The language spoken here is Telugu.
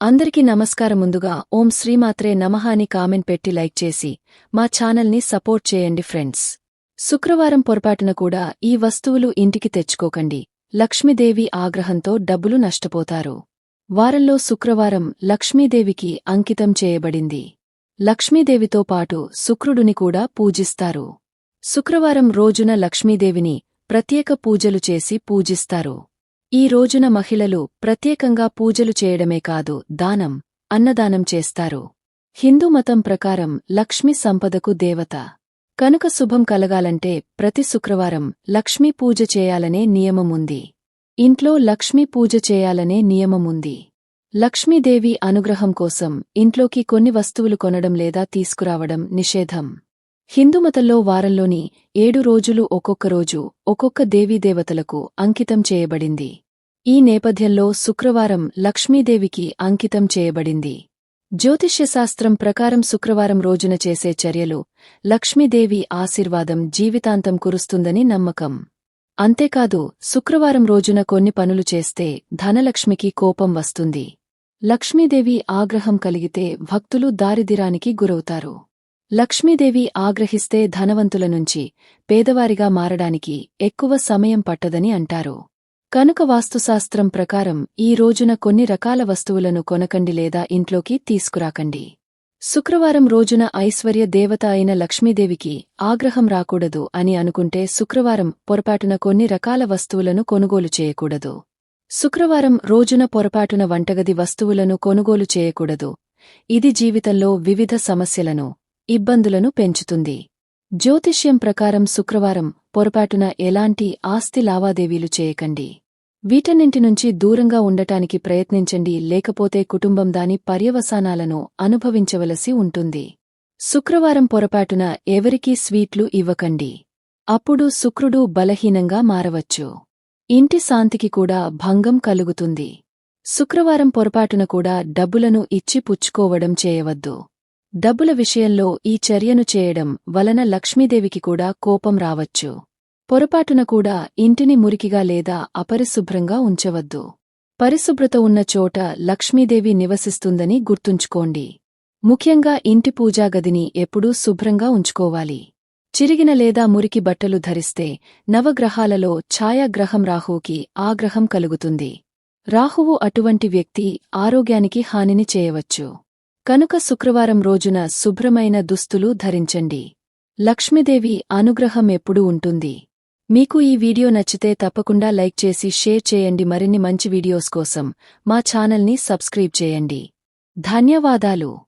అందరికీ నమస్కారం ముందుగా ఓం శ్రీమాత్రే నమః అని కామెంట్ పెట్టి లైక్ చేసి మా ఛానల్ని సపోర్ట్ చేయండి ఫ్రెండ్స్. శుక్రవారం పొరపాటున కూడా ఈ వస్తువులు ఇంటికి తెచ్చుకోకండి. లక్ష్మీదేవి ఆగ్రహంతో డబ్బులు నష్టపోతారు. వారంలో శుక్రవారం లక్ష్మీదేవికి అంకితం చేయబడింది. లక్ష్మీదేవితో పాటు శుక్రుడుని కూడా పూజిస్తారు. శుక్రవారం రోజున లక్ష్మీదేవిని ప్రత్యేక పూజలు చేసి పూజిస్తారు. ఈ రోజున మహిళలు ప్రత్యేకంగా పూజలు చేయడమే కాదు దానం అన్నదానం చేస్తారు. హిందూ మతం ప్రకారం లక్ష్మి సంపదకు దేవత. కనుక శుభం కలగాలంటే ప్రతి శుక్రవారం లక్ష్మీ పూజ చేయాలనే నియమముంది ఇంట్లో లక్ష్మీ పూజ చేయాలనే నియమముంది లక్ష్మీదేవి అనుగ్రహం కోసం ఇంట్లోకి కొన్ని వస్తువులు కొనడం లేదా తీసుకురావడం నిషేధం. హిందూమతంలో వారంలోని ఏడు రోజులు ఒక్కొక్క రోజు ఒక్కొక్క దేవీదేవతలకు అంకితం చేయబడింది. ఈ నేపథ్యంలో శుక్రవారం లక్ష్మీదేవికి అంకితం చేయబడింది. జ్యోతిష్యశాస్త్రం ప్రకారం శుక్రవారం రోజున చేసే చర్యలు లక్ష్మీదేవి ఆశీర్వాదం జీవితాంతం కురుస్తుందని నమ్మకం. అంతేకాదు శుక్రవారం రోజున కొన్ని పనులు చేస్తే ధనలక్ష్మికి కోపం వస్తుంది. లక్ష్మీదేవి ఆగ్రహం కలిగితే భక్తులు దారిదిరానికి గురవుతారు. లక్ష్మీదేవి ఆగ్రహిస్తే ధనవంతుల నుంచి పేదవారిగా మారడానికి ఎక్కువ సమయం పట్టదని అంటారు. కనుక వాస్తుశాస్త్రం ప్రకారం ఈ రోజున కొన్ని రకాల వస్తువులను కొనకండి లేదా ఇంట్లోకి తీసుకురాకండి. శుక్రవారం రోజున ఐశ్వర్య దేవత అయిన లక్ష్మీదేవికి ఆగ్రహం రాకూడదు అని అనుకుంటే శుక్రవారం పొరపాటున కొన్ని రకాల వస్తువులను కొనుగోలు చేయకూడదు. శుక్రవారం రోజున పొరపాటున వంటగది వస్తువులను కొనుగోలు చేయకూడదు. ఇది జీవితంలో వివిధ సమస్యలను ఇబ్బందులను పెంచుతుంది. జ్యోతిష్యం ప్రకారం శుక్రవారం పొరపాటున ఎలాంటి ఆస్తి లావాదేవీలు చేయకండి. వీటన్నింటి నుంచి దూరంగా ఉండటానికి ప్రయత్నించండి లేకపోతే కుటుంబం దాని పర్యవసానాలను అనుభవించవలసి ఉంటుంది. శుక్రవారం పొరపాటున ఎవరికీ స్వీట్లు ఇవ్వకండి. అప్పుడు శుక్రుడు బలహీనంగా మారవచ్చు. ఇంటి శాంతికి కూడా భంగం కలుగుతుంది. శుక్రవారం పొరపాటున కూడా డబ్బులను ఇచ్చి పుచ్చుకోవడం చేయవద్దు. డబ్బుల విషయంలో ఈ చర్యను చేయడం వలన లక్ష్మీదేవికి కూడా కోపం రావచ్చు. పొరపాటున కూడా ఇంటిని మురికిగా లేదా అపరిశుభ్రంగా ఉంచవద్దు. పరిశుభ్రత ఉన్న చోట లక్ష్మీదేవి నివసిస్తుందని గుర్తుంచుకోండి. ముఖ్యంగా ఇంటి పూజాగదిని ఎప్పుడూ శుభ్రంగా ఉంచుకోవాలి. చిరిగిన లేదా మురికి బట్టలు ధరిస్తే నవగ్రహాలలో ఛాయాగ్రహం రాహువుకి ఆగ్రహం కలుగుతుంది. రాహువు అటువంటి వ్యక్తి ఆరోగ్యానికి హానిని చేయవచ్చు. కనుక శుక్రవారం రోజున శుభ్రమైన దుస్తులు ధరించండి. లక్ష్మీదేవి అనుగ్రహం ఎప్పుడూ ఉంటుంది. మీకు ఈ వీడియో నచ్చితే తప్పకుండా లైక్ చేసి షేర్ చేయండి. మరిన్ని మంచి వీడియోస్ కోసం మా ఛానల్ని సబ్స్క్రైబ్ చేయండి. ధన్యవాదాలు.